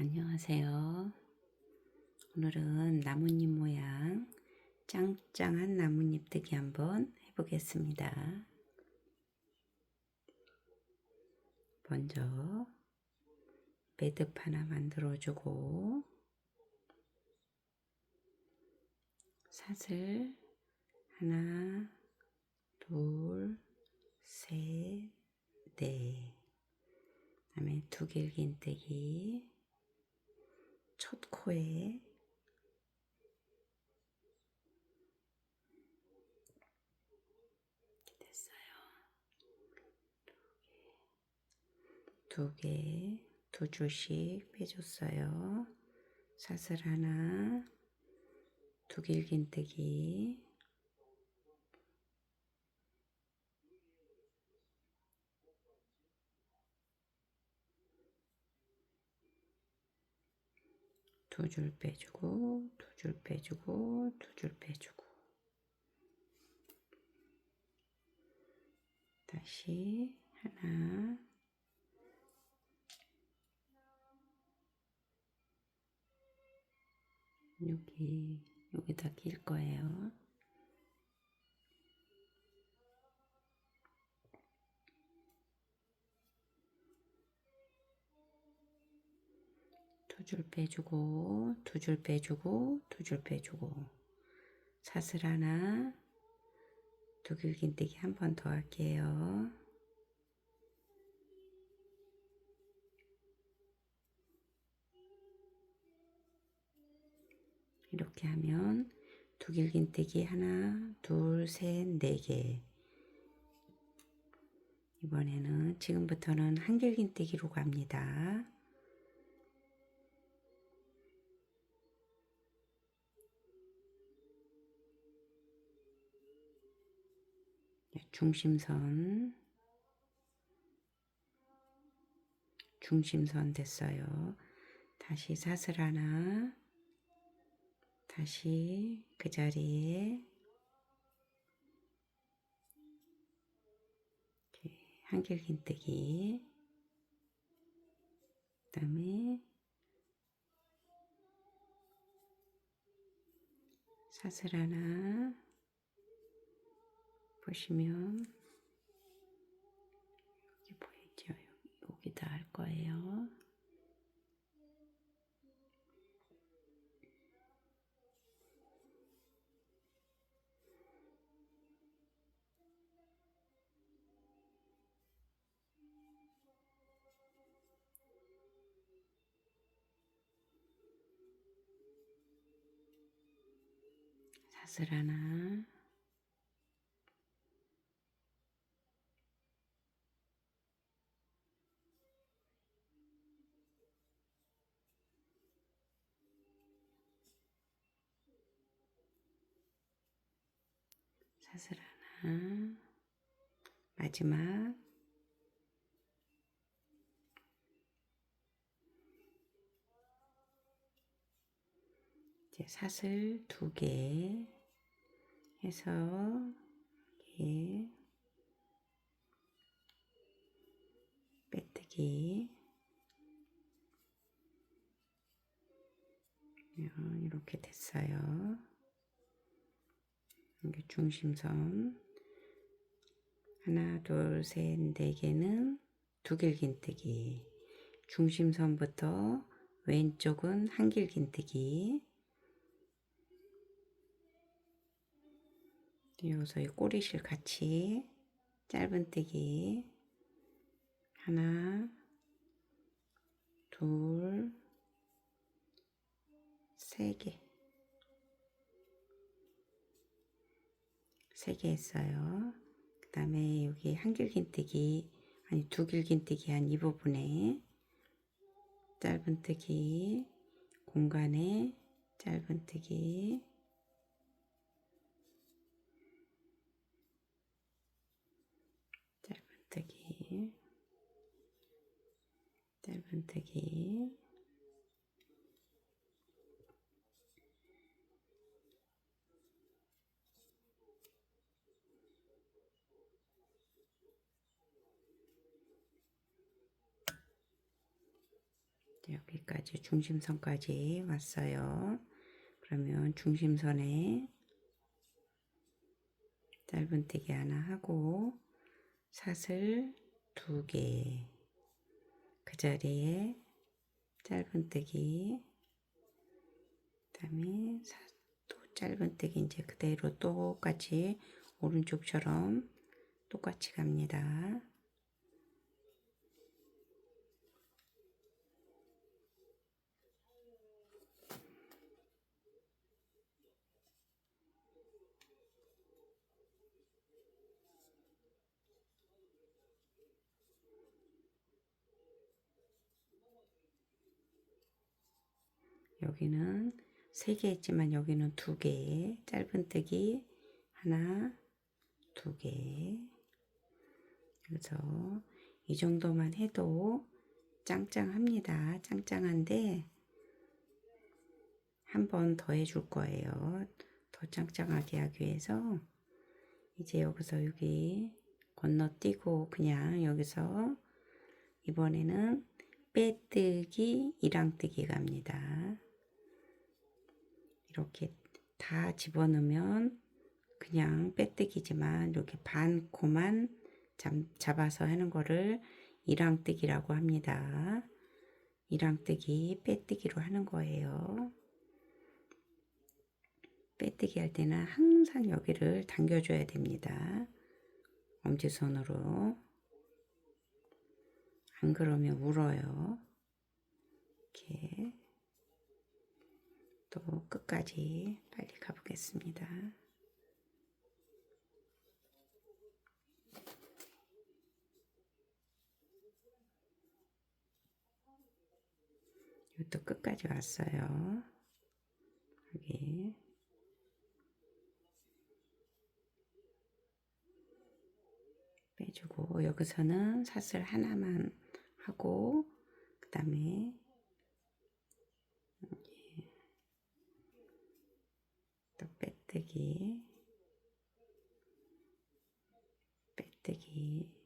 안녕하세요. 오늘은 나뭇잎 모양 짱짱한 나뭇잎 뜨기 한번 해보겠습니다. 먼저 매듭 하나 만들어주고 사슬 하나, 둘, 셋, 넷. 그다음에 두 길긴뜨기 첫 코에 이렇게 됐어요. 두 개, 두 줄씩 빼줬어요. 사슬 하나, 두 길긴뜨기 두 줄 빼주고 두 줄 빼주고 두 줄 빼주고 다시 하나 여기 여기다 낄 거예요. 줄 빼주고 두 줄 빼주고 두 줄 빼주고 사슬 하나 두길긴뜨기 한 번 더 할게요. 이렇게 하면 두길긴뜨기 하나 둘셋네 개 이번에는 지금부터는 한길긴뜨기로 갑니다. 중심선. 중심선 됐어요. 다시 사슬 하나. 다시 그 자리에. 한길긴뜨기. 그 다음에 사슬 하나 보시면 여기 보이죠? 여기다 할 거예요. 사슬 하나 사슬 하나. 마지막. 이제 사슬 두 개 해서 이렇게 빼뜨기. 이렇게 됐어요. 이게 중심선. 하나 둘셋네 개는 두길긴뜨기. 중심선부터 왼쪽은 한길긴뜨기. 여기서 이 꼬리실 같이 짧은뜨기. 하나 둘 세 개 세개 했어요. 그 다음에 여기 한길긴뜨기 아니 두길긴뜨기 한 이 부분에 짧은뜨기 공간에 짧은뜨기 짧은뜨기 짧은뜨기 여기까지 중심선까지 왔어요. 그러면 중심선에 짧은뜨기 하나 하고 사슬 두 개, 그 자리에 짧은뜨기, 그다음에 사- 또 짧은뜨기 이제 그대로 똑같이 오른쪽처럼 똑같이 갑니다. 여기는 세개 있지만 여기는 두 개, 짧은뜨기 하나, 두 개. 그래서 이 정도만 해도 짱짱합니다. 짱짱한데 한 번 더 해줄 거예요. 더 짱짱하게 하기 위해서 이제 여기서 여기 건너뛰고 그냥 여기서 이번에는 빼뜨기, 이랑뜨기 갑니다. 이렇게 다 집어넣으면 그냥 빼뜨기지만 이렇게 반 코만 잠, 잡아서 하는 거를 이랑뜨기라고 합니다. 이랑뜨기, 빼뜨기로 하는 거예요. 빼뜨기 할 때는 항상 여기를 당겨줘야 됩니다. 엄지손으로. 안 그러면 울어요. 이렇게. 또 끝까지 빨리 가보겠습니다. 이것도 끝까지 왔어요. 여기. 빼주고 여기서는 사슬 하나만 하고 그 다음에 또 빼뜨기 빼뜨기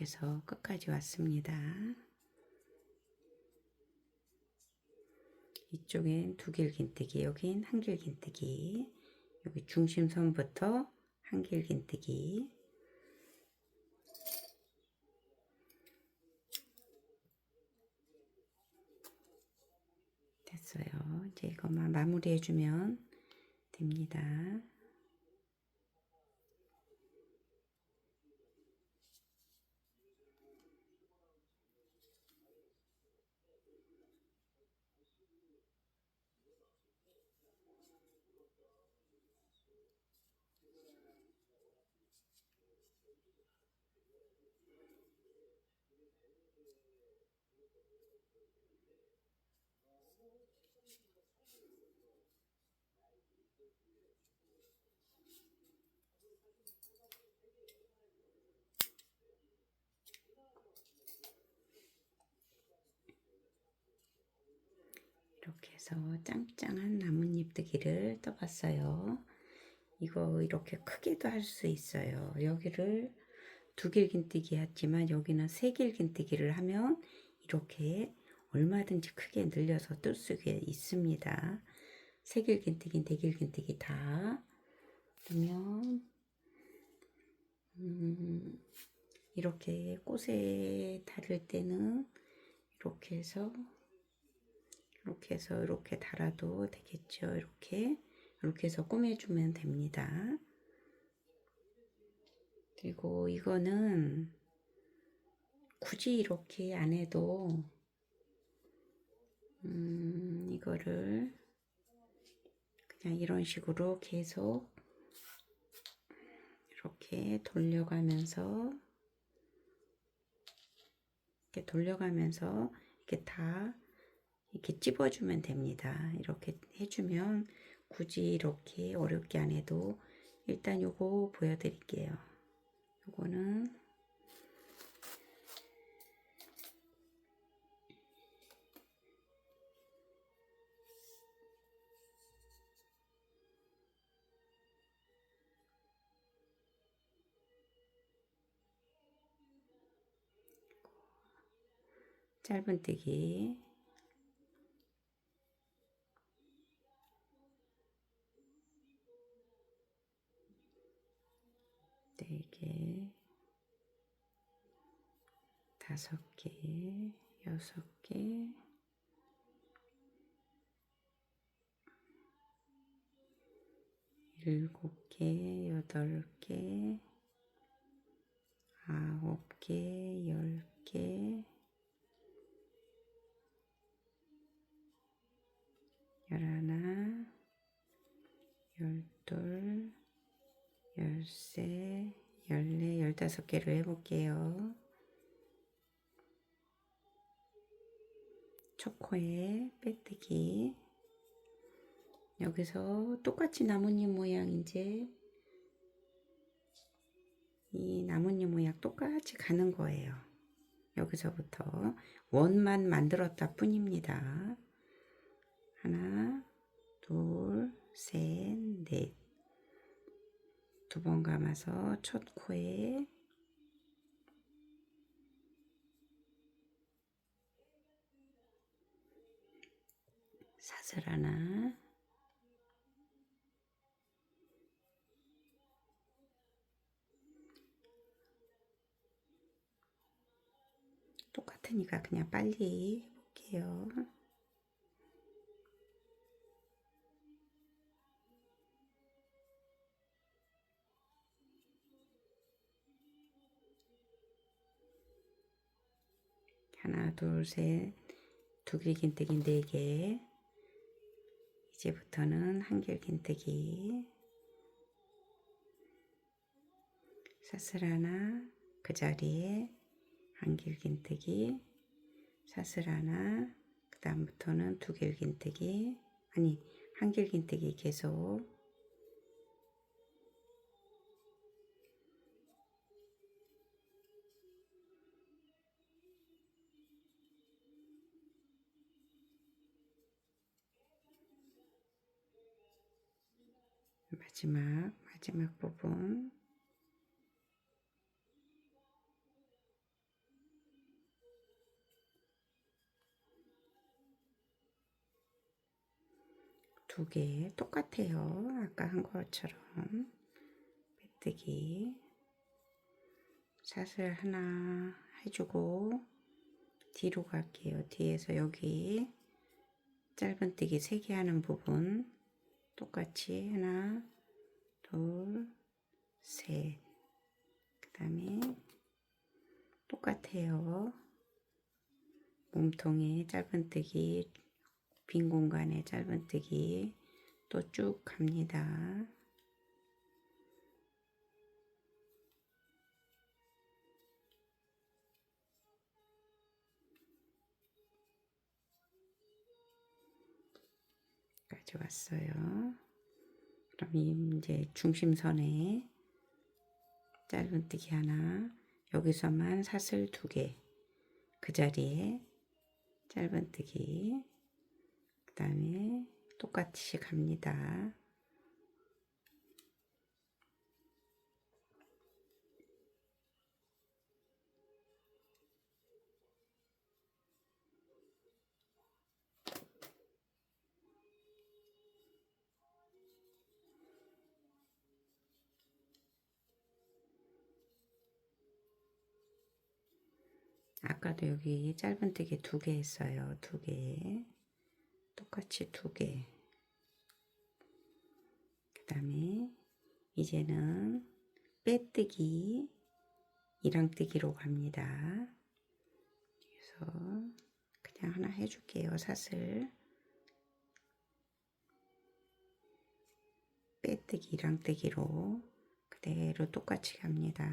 해서 끝까지 왔습니다. 이쪽엔 두 길긴뜨기, 여긴 한 길긴뜨기, 여기 중심선부터 한 길긴뜨기. 됐어요. 이제 이것만 마무리해주면 됩니다. 해서 짱짱한 나뭇잎뜨기를 떠봤어요. 이거 이렇게 크게도 할 수 있어요. 여기를 두 길긴뜨기 했지만 여기는 세 길긴뜨기를 하면 이렇게 얼마든지 크게 늘려서 뜰 수가 있습니다. 세 길긴뜨기, 네 길긴뜨기 다 그러면 음, 이렇게 꽃에 달을 때는 이렇게 해서 이렇게 해서 이렇게 달아도 되겠죠. 이렇게 이렇게 해서 꾸며주면 됩니다. 그리고 이거는 굳이 이렇게 안 해도 음, 이거를 그냥 이런 식으로 계속 이렇게 돌려가면서 이렇게 돌려가면서 이렇게 다 이렇게 찝어주면 됩니다. 이렇게 해주면 굳이 이렇게 어렵게 안 해도 일단 요거 보여드릴게요. 요거는 짧은뜨기 네 개, 다섯 개, 여섯 개, 일곱 개, 여덟 개, 아홉 개, 열 개, 열하나, 열세, 열네, 열다섯 개를 해볼게요. 초코에 빼뜨기. 여기서 똑같이 나뭇잎 모양 이제 이 나뭇잎 모양 똑같이 가는 거예요. 여기서부터 원만 만들었다 뿐입니다. 하나, 둘, 셋, 넷. 두 번 감아서 첫 코에 사슬 하나 똑같으니까 그냥 빨리 해볼게요. 하나, 둘, 셋, 두 길긴뜨기 네 개. 이제부터는 한 길긴뜨기. 사슬 하나, 그 자리에 한 길긴뜨기, 사슬 하나, 그 다음부터는 두 길긴뜨기, 아니, 한 길긴뜨기 계속. 마지막 마지막 부분 두 개 똑같아요. 아까 한 것처럼 빼뜨기 사슬 하나 해주고 뒤로 갈게요. 뒤에서 여기 짧은뜨기 세개 하는 부분 똑같이 하나 둘 셋 그 다음에 똑같아요. 몸통에 짧은뜨기 빈 공간에 짧은뜨기 또 쭉 갑니다. 까지 왔어요. 그럼 이제 중심선에 짧은뜨기 하나 여기서만 사슬 두 개 그 자리에 짧은뜨기 그 다음에 똑같이 갑니다. 아까도 여기 짧은뜨기 두 개 했어요. 두 개. 똑같이 두 개. 그 다음에 이제는 빼뜨기, 이랑뜨기로 갑니다. 그래서 그냥 하나 해줄게요. 사슬. 빼뜨기, 이랑뜨기로 그대로 똑같이 갑니다.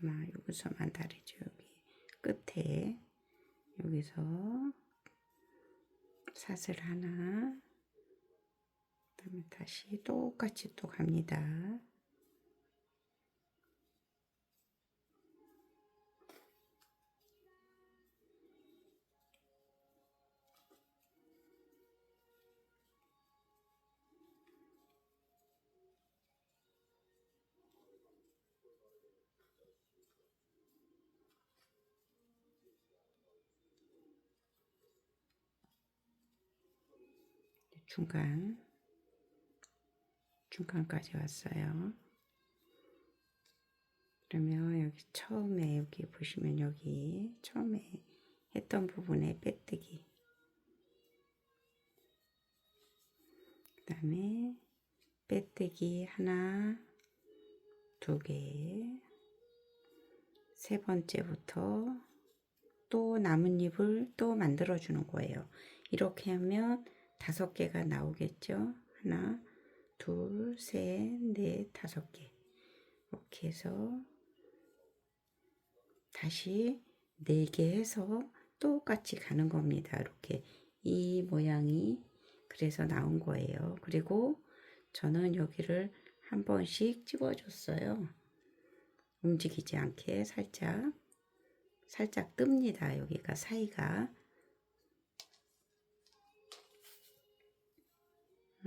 아마 여기서만 다르죠. 여기 끝에 여기서 사슬 하나 그다음에 다시 똑같이 또 갑니다. 중간 중간까지 왔어요. 그러면 여기 처음에 여기 보시면 여기 처음에 했던 부분에 빼뜨기 그 다음에 빼뜨기 하나 두개세 번째부터 또 나뭇잎을 또 만들어 주는 거예요. 이렇게 하면 다섯 개가 나오겠죠. 하나, 둘, 셋, 넷, 다섯 개. 이렇게 해서 다시 네 개 해서 똑같이 가는 겁니다. 이렇게 이 모양이 그래서 나온 거예요. 그리고 저는 여기를 한 번씩 집어줬어요. 움직이지 않게 살짝 살짝 뜹니다. 여기가 사이가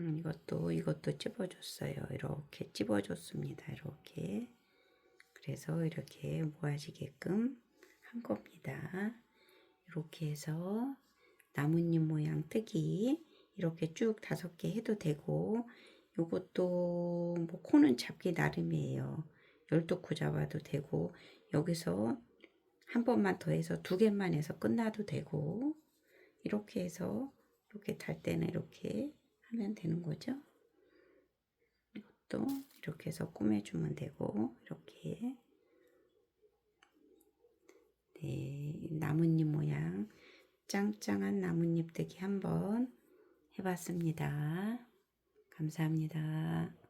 음, 이것도 이것도 찝어줬어요. 이렇게 찝어줬습니다. 이렇게 그래서 이렇게 모아지게끔 한 겁니다. 이렇게 해서 나뭇잎 모양 뜨기 이렇게 쭉 다섯 개 해도 되고 요것도 뭐 코는 잡기 나름이에요. 열두 코 잡아도 되고 여기서 한 번만 더 해서 두 개만 해서 끝나도 되고 이렇게 해서 이렇게 달 때는 이렇게 하면 되는 거죠. 이것도 이렇게 해서 꾸며주면 되고 이렇게 네 나뭇잎 모양 짱짱한 나뭇잎 뜨기 한번 해봤습니다. 감사합니다.